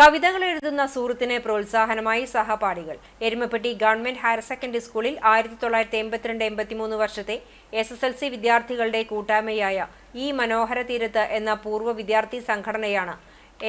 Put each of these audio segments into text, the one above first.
കവിതകൾ എഴുതുന്ന സുഹൃത്തിനെ പ്രോത്സാഹനമായി സഹപാഠികൾ. എരുമപ്പെട്ടി ഗവൺമെന്റ് ഹയർ സെക്കൻഡറി സ്കൂളിൽ ആയിരത്തി തൊള്ളായിരത്തി എൺപത്തിരണ്ട് എൺപത്തിമൂന്ന് വർഷത്തെ എസ് എസ് എൽ സി വിദ്യാർത്ഥികളുടെ കൂട്ടായ്മയായ ഈ മനോഹര തീരത്ത് എന്ന പൂർവ വിദ്യാർത്ഥി സംഘടനയാണ്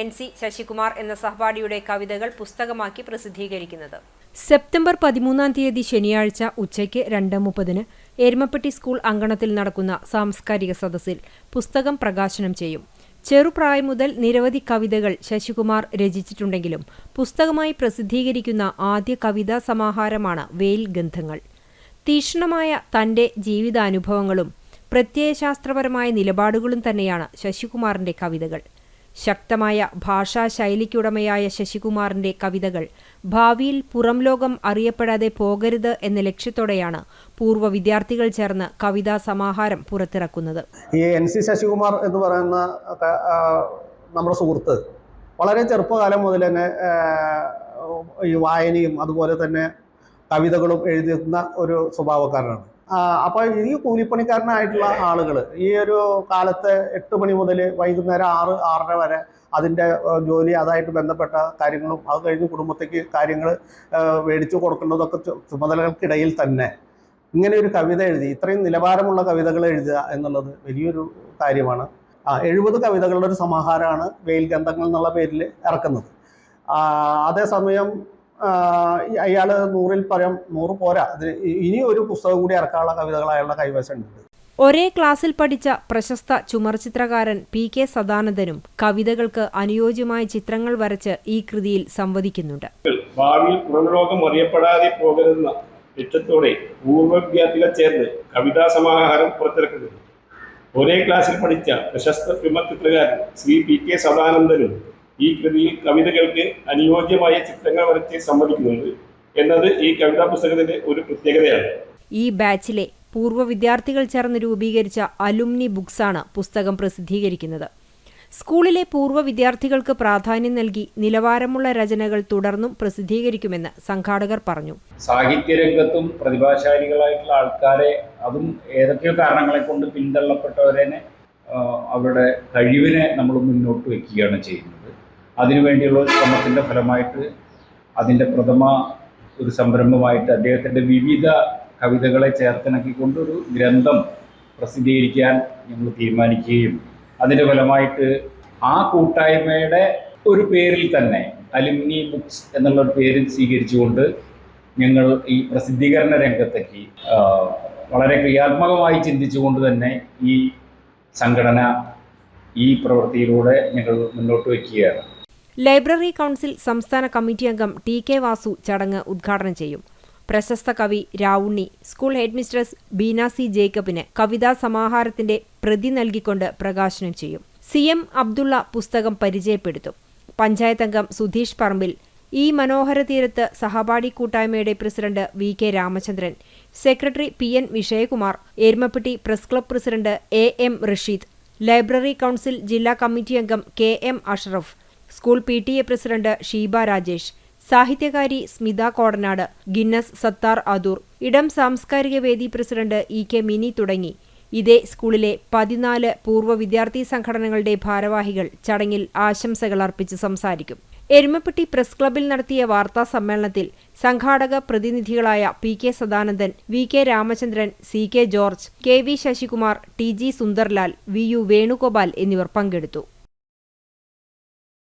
എൻ സി ശശികുമാർ എന്ന സഹപാഠിയുടെ കവിതകൾ പുസ്തകമാക്കി പ്രസിദ്ധീകരിക്കുന്നത്. സെപ്റ്റംബർ പതിമൂന്നാം തീയതി ശനിയാഴ്ച ഉച്ചയ്ക്ക് രണ്ട് മുപ്പതിന് എരുമപ്പെട്ടി സ്കൂൾ അങ്കണത്തിൽ നടക്കുന്ന സാംസ്കാരിക സദസ്സിൽ പുസ്തകം പ്രകാശനം ചെയ്യും. ചെറുപ്രായം മുതൽ നിരവധി കവിതകൾ ശശികുമാർ രചിച്ചിട്ടുണ്ടെങ്കിലും പുസ്തകമായി പ്രസിദ്ധീകരിക്കുന്ന ആദ്യ കവിതാ സമാഹാരമാണ് വെയിൽ ഗന്ധങ്ങൾ. തീക്ഷ്ണമായ തന്റെ ജീവിതാനുഭവങ്ങളും പ്രത്യയശാസ്ത്രപരമായ നിലപാടുകളും തന്നെയാണ് ശശികുമാറിന്റെ കവിതകൾ. ശക്തമായ ഭാഷാശൈലിക്കുടമയായ ശശികുമാറിന്റെ കവിതകൾ ഭാവിയിൽ പുറം ലോകം അറിയപ്പെടാതെ പോകരുത് എന്ന ലക്ഷ്യത്തോടെയാണ് പൂർവ വിദ്യാർത്ഥികൾ ചേർന്ന് കവിതാ സമാഹാരം പുറത്തിറക്കുന്നത്. ഈ എൻ സി ശശികുമാർ എന്ന് പറയുന്ന നമ്മുടെ സുഹൃത്ത് വളരെ ചെറുപ്പകാലം മുതൽ തന്നെ ഈ വായനയും അതുപോലെ തന്നെ കവിതകളും എഴുതുന്ന ഒരു സ്വഭാവക്കാരനാണ്. അപ്പോൾ ഈ കൂലിപ്പണിക്കാരനായിട്ടുള്ള ആളുകൾ ഈ ഒരു കാലത്ത് എട്ട് മണി മുതൽ വൈകുന്നേരം ആറ് ആറര വരെ അതിന്റെ ജോലി അതായിട്ട് ബന്ധപ്പെട്ട കാര്യങ്ങളും അത് കഴിഞ്ഞ് കുടുംബത്തേക്ക് കാര്യങ്ങൾ മേടിച്ചു കൊടുക്കേണ്ടതൊക്കെ ചുമതലകൾക്കിടയിൽ തന്നെ. ഇങ്ങനെ ഒരു കവിത എഴുതി ഇത്രയും നിലവാരമുള്ള കവിതകൾ എഴുതുക എന്നുള്ളത് വലിയൊരു കാര്യമാണ്. ആ എഴുപത് കവിതകളുടെ ഒരു സമാഹാരമാണ് വെയിൽ ഗന്ധങ്ങൾ എന്നുള്ള പേരിൽ ഇറക്കുന്നത്. അതേസമയം അയാൾ നൂറിൽ പരം നൂറ് പോരാ. അതിന് ഇനി ഒരു പുസ്തകം കൂടി ഇറക്കാനുള്ള കവിതകൾ അയാളുടെ കൈവശമുണ്ട്. ഒരേ ക്ലാസ്സിൽ പഠിച്ച പ്രശസ്ത ചുമർചിത്രകാരൻ പി കെ സദാനന്ദനും കവിതകൾക്ക് അനുയോജ്യമായ ചിത്രങ്ങൾ വരച്ച് ഈ കൃതിയിൽ സംവദിക്കുന്നുണ്ട്. ഭാവിയിൽ പുറംലോകം അറിയപ്പെടാതെ പോകരുതെന്ന ലക്ഷ്യത്തോടെ പൂർവ വിദ്യാർത്ഥികൾ ചേർന്ന് കവിതാ സമാഹാരം പുറത്തിറക്കുന്നു ഒരേ ക്ലാസ്സിൽ പഠിച്ച പ്രശസ്ത ചുമർചിത്രകാരൻ ശ്രീ പി കെ സദാനന്ദനും ഈ കൃതിയിൽ കവിതകൾക്ക് അനുയോജ്യമായ ചിത്രങ്ങൾ വരച്ച് സമ്മതിക്കുന്നുണ്ട്. എന്നത് ഈ കവിതാ പുസ്തകത്തിന്റെ ഒരു പ്രത്യേകതയാണ്. ഈ ബാച്ചിലെ പൂർവ വിദ്യാർത്ഥികൾ ചേർന്ന് രൂപീകരിച്ച അലുമിനി ബുക്സാണ് പുസ്തകം പ്രസിദ്ധീകരിക്കുന്നത്. സ്കൂളിലെ പൂർവ വിദ്യാർത്ഥികൾക്ക് പ്രാധാന്യം നൽകി നിലവാരമുള്ള രചനകൾ തുടർന്നും പ്രസിദ്ധീകരിക്കുമെന്ന് സംഘാടകർ പറഞ്ഞു. സാഹിത്യരംഗത്തും പ്രതിഭാശാലികളായിട്ടുള്ള ആൾക്കാരെ അതും ഏതൊക്കെയോ കാരണങ്ങളെ കൊണ്ട് പിന്തള്ളപ്പെട്ടവരെ അവരുടെ കഴിവിനെ നമ്മൾ മുന്നോട്ട് വെക്കുകയാണ് ചെയ്യുന്നത്. അതിനുവേണ്ടിയുള്ള ശ്രമത്തിന്റെ ഫലമായിട്ട് അതിന്റെ പ്രഥമ ഒരു സംരംഭമായിട്ട് അദ്ദേഹത്തിന്റെ വിവിധ കവിതകളെ ചേർത്തിണക്കിക്കൊണ്ട് ഒരു ഗ്രന്ഥം പ്രസിദ്ധീകരിക്കാൻ ഞങ്ങൾ തീരുമാനിക്കുകയും അതിന്റെ ഫലമായിട്ട് ആ കൂട്ടായ്മയുടെ ഒരു പേരിൽ തന്നെ അലുമിനി ബുക്സ് എന്നുള്ള ഒരു പേര് സ്വീകരിച്ചുകൊണ്ട് ഞങ്ങൾ ഈ പ്രസിദ്ധീകരണ രംഗത്തേക്ക് വളരെ ക്രിയാത്മകമായി ചിന്തിച്ചുകൊണ്ട് തന്നെ ഈ സംഘടന ഈ പ്രവൃത്തിയിലൂടെ ഞങ്ങൾ മുന്നോട്ട് വയ്ക്കുകയാണ്. ലൈബ്രറി കൗൺസിൽ സംസ്ഥാന കമ്മിറ്റി അംഗം ടി കെ വാസു ചടങ്ങ് ഉദ്ഘാടനം ചെയ്യും. പ്രശസ്ത കവി Ravunni school headmistress Beena C ജേക്കബിന് കവിതാ സമാഹാരത്തിന്റെ പ്രതി നൽകിക്കൊണ്ട് പ്രകാശനം ചെയ്യും. സി എം അബ്ദുള്ള പുസ്തകം പരിചയപ്പെടുത്തും. പഞ്ചായത്ത് അംഗം സുധീഷ് പറമ്പിൽ ഈ മനോഹര തീരത്ത് സഹപാഠി കൂട്ടായ്മയുടെ president V K Ramachandran secretary P N Vijayakumar Erumapetty press club president A M Rasheed library council ജില്ലാ കമ്മിറ്റി അംഗം K M Ashraf school P T A president Sheeba Rajesh സാഹിത്യകാരി Smitha Kodanad Guinness Sathar Adoor ഇടം സാംസ്കാരിക വേദി പ്രസിഡന്റ് ഇ കെ മിനി തുടങ്ങി. ഇതേ സ്കൂളിലെ പതിനാല് പൂർവ വിദ്യാർത്ഥി സംഘടനകളുടെ ഭാരവാഹികൾ ചടങ്ങിൽ ആശംസകൾ അർപ്പിച്ച് സംസാരിക്കും. എരുമപ്പെട്ടി പ്രസ് ക്ലബിൽ നടത്തിയ വാർത്താ സമ്മേളനത്തിൽ സംഘാടക പ്രതിനിധികളായ P K Sadanandan V K Ramachandran C K George K V Sasikumar T G Sundarlal V U Venugopal എന്നിവർ പങ്കെടുത്തു.